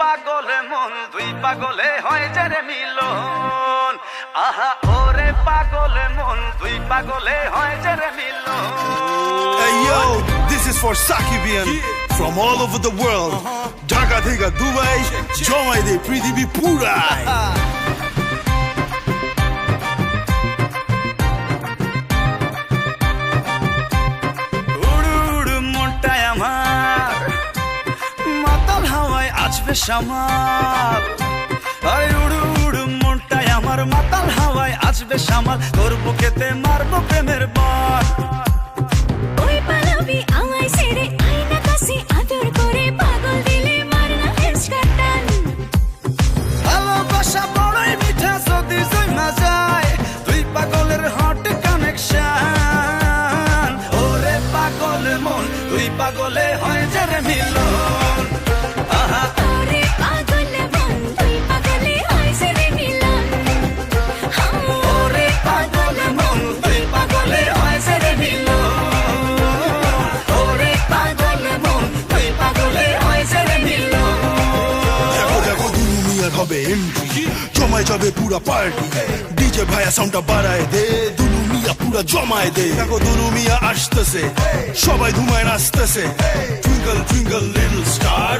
পাগলে মন দুই পাগলে হয় যে রে মিলন। আহা ওরে পাগলে মন দুই পাগলে হয় যে রে Milan. Hey yo, this is for Sakibian from all over the world. Dhaka থেকে দুবাই জমাই দে পৃথিবী পুরাই আজবে সামাল। আরে উড়ু উড়ু মনটায় আমার মাতাল হাওয়ায় আজবে সামাল। তোর বুকেতে মারবো প্রেমের বল। ওই পালাবি আমায় ছেড়ে আয়না কাছে আদর করে পাগল দিলে মার না হেসকাটান ভালোবাসা বড়ই মিঠা যদি জমা যায় দুই পাগলের হট কানেকশন ওরে পাগল মন পাগলে হয় যে রে মিলন। হবে এন্ট্রি জমায় যাবে পুরা পার্টি ডিজে ভাইয়া সাউন্ডটা বাড়ায় দে দুলুমিয়া পুরা জমায় দে। দেখো দুলুমিয়া আসতেছে, সবাই ধুমায় নাচতেছে। Twinkle twinkle little star